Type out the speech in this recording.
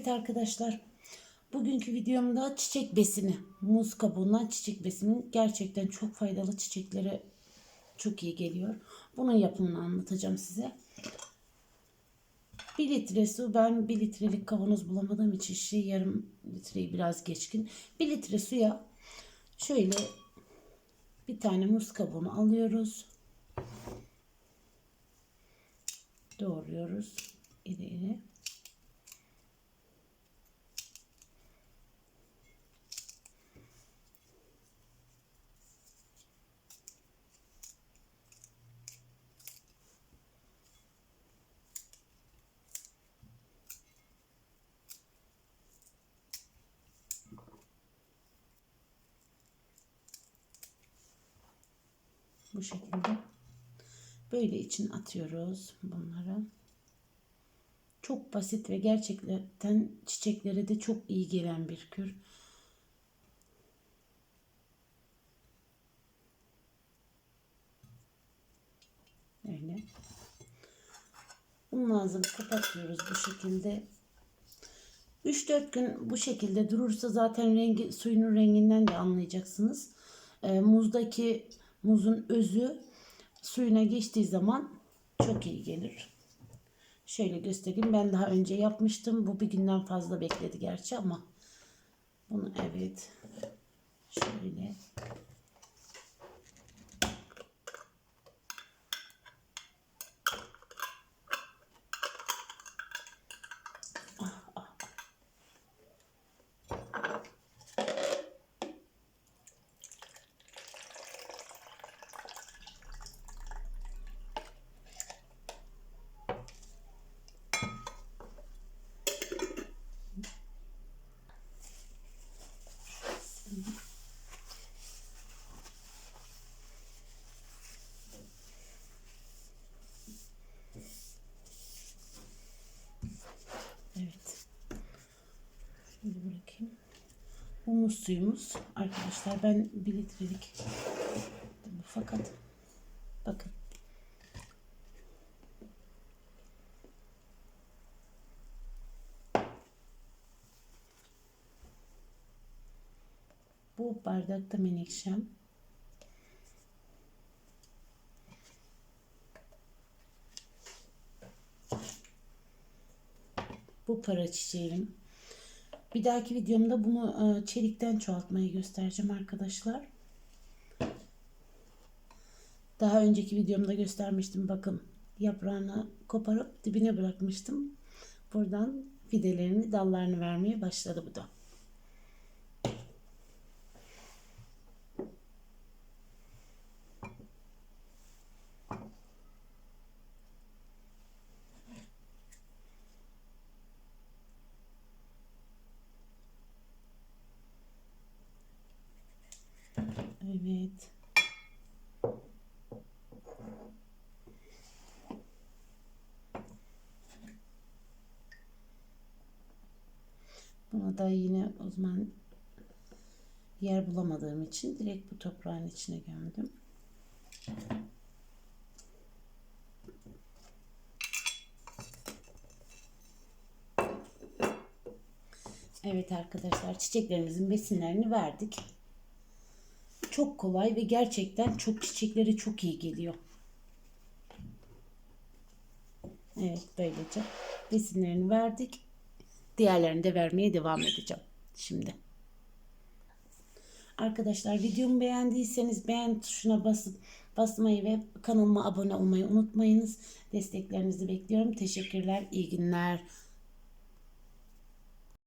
Evet arkadaşlar. Bugünkü videomda çiçek besini, muz kabuğundan çiçek besini gerçekten çok faydalı çiçeklere çok iyi geliyor. Bunun yapımını anlatacağım size. 1 litre su ben 1 litrelik kavanoz bulamadığım için işte yarım litreyi biraz geçkin. 1 litre suya şöyle bir tane muz kabuğunu alıyoruz. Doğruyoruz iri iri. Bu şekilde. Böyle için atıyoruz bunları. Çok basit ve gerçekten çiçeklere de çok iyi gelen bir kür. Öyle. Bunun ağzını kapatıyoruz bu şekilde. 3-4 gün bu şekilde durursa zaten rengi suyunun renginden de anlayacaksınız. Ee, muzdaki muzun özü suyuna geçtiği zaman çok iyi gelir. Şöyle göstereyim. Ben daha önce yapmıştım. Bu bir günden fazla bekledi gerçi ama bunu evet şöyle Evet. Şöyle bırakayım. Bu muz suyumuz. Arkadaşlar ben bir litrelik fakat bakın. Bu bardakta menekşem. Bu para çiçeğim. Bir dahaki videomda bunu e, çelikten çoğaltmayı göstereceğim arkadaşlar. Daha önceki videomda göstermiştim. Bakın yaprağını koparıp dibine bırakmıştım. Buradan fidelerini, dallarını vermeye başladı bu da. Evet. Buna da yine o zaman yer bulamadığım için direkt bu toprağın içine gömdüm. Evet arkadaşlar çiçeklerimizin besinlerini verdik. Çok kolay ve gerçekten çok çiçekleri çok iyi geliyor. Evet böylece besinlerini verdik. Diğerlerini de vermeye devam edeceğim şimdi. Arkadaşlar videomu beğendiyseniz beğen tuşuna basıp basmayı ve kanalıma abone olmayı unutmayınız. Desteklerinizi bekliyorum. Teşekkürler. İyi günler.